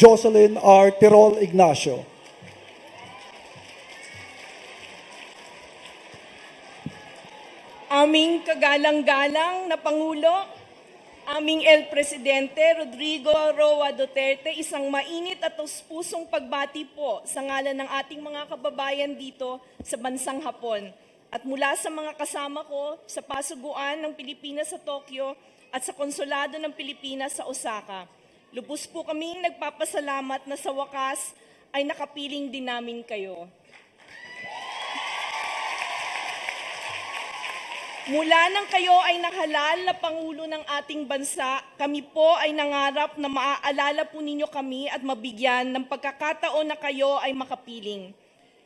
Jocelyn R. Tirol Ignacio. Aming kagalang-galang na Pangulo, aming El Presidente Rodrigo Roa Duterte, isang mainit at pusong pagbati po sa ngalan ng ating mga kababayan dito sa bansang Hapon. At mula sa mga kasama ko sa pasuguan ng Pilipinas sa Tokyo at sa Konsulado ng Pilipinas sa Osaka. Lubos po kaming nagpapasalamat na sa wakas ay nakapiling din namin kayo. Mula nang kayo ay nahalal na Pangulo ng ating bansa, kami po ay nangarap na maaalala po ninyo kami at mabigyan ng pagkakataon na kayo ay makapiling.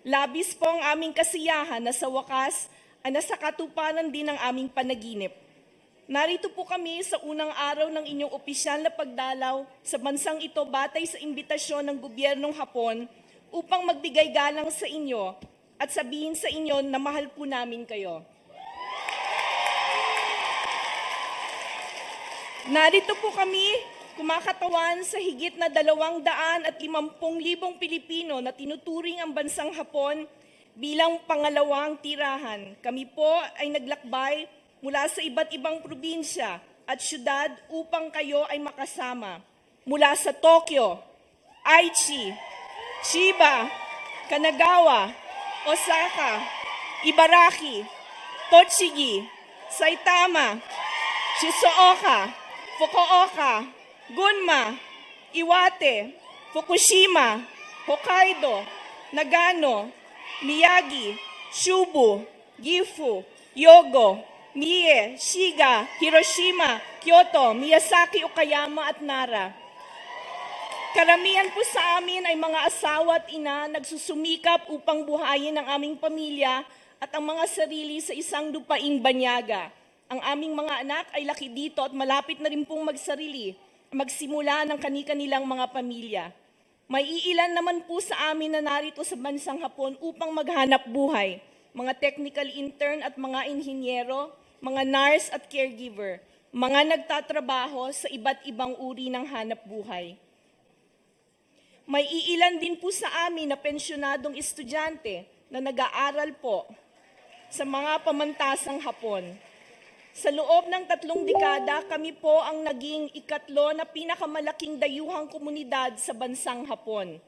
Labis po ang aming kasiyahan na sa wakas ay nasa katuparan din ng aming panaginip. Narito po kami sa unang araw ng inyong opisyal na pagdalaw sa bansang ito batay sa imbitasyon ng gobyernong Hapon upang magbigay galang sa inyo at sabihin sa inyo na mahal po namin kayo. Narito po kami kumakatawan sa higit na dalawang daan at limampung libong Pilipino na tinuturing ang bansang Hapon bilang pangalawang tirahan. Kami po ay naglakbay mula sa iba't ibang probinsya at syudad upang kayo ay makasama. Mula sa Tokyo, Aichi, Chiba, Kanagawa, Osaka, Ibaraki, Tochigi, Saitama, Shizuoka, Fukuoka, Gunma, Iwate, Fukushima, Hokkaido, Nagano, Miyagi, Shubu, Gifu, Yogo, Mie, Shiga, Hiroshima, Kyoto, Miyazaki, Okayama at Nara. Karamihan po sa amin ay mga asawa at ina nagsusumikap upang buhayin ang aming pamilya at ang mga sarili sa isang lupaing banyaga. Ang aming mga anak ay laki dito at malapit na rin pong magsarili, magsimula ng kani-kanilang mga pamilya. May iilan naman po sa amin na narito sa bansang Hapon upang maghanap buhay, mga technical intern at mga inhinyero, mga nurse at caregiver, mga nagtatrabaho sa iba't ibang uri ng hanap buhay. May iilan din po sa amin na pensyonadong estudyante na nag-aaral po sa mga pamantasang Hapon. Sa loob ng tatlong dekada, kami po ang naging ikatlo na pinakamalaking dayuhang komunidad sa bansang Hapon.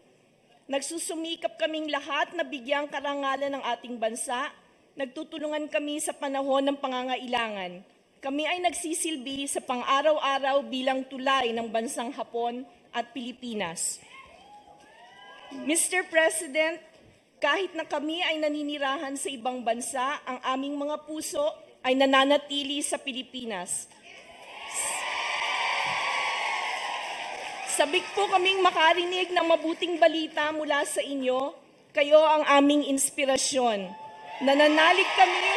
Nagsusumikap kaming lahat na bigyang karangalan ng ating bansa. Nagtutulungan kami sa panahon ng pangangailangan. Kami ay nagsisilbi sa pang-araw-araw bilang tulay ng bansang Hapon at Pilipinas. Mr. President, kahit na kami ay naninirahan sa ibang bansa, ang aming mga puso ay nananatili sa Pilipinas. Sabik po kaming makarinig ng mabuting balita mula sa inyo. Kayo ang aming inspirasyon. Nananalig kami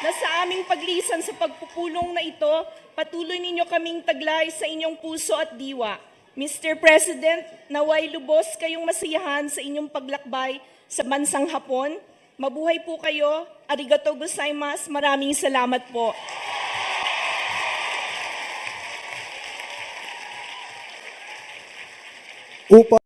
na sa aming paglisan sa pagpupulong na ito, patuloy ninyo kaming taglay sa inyong puso at diwa. Mr. President, naway lubos kayong masiyahan sa inyong paglakbay sa bansang Hapon. Mabuhay po kayo. Arigato gozaimasu. Maraming salamat po. Upang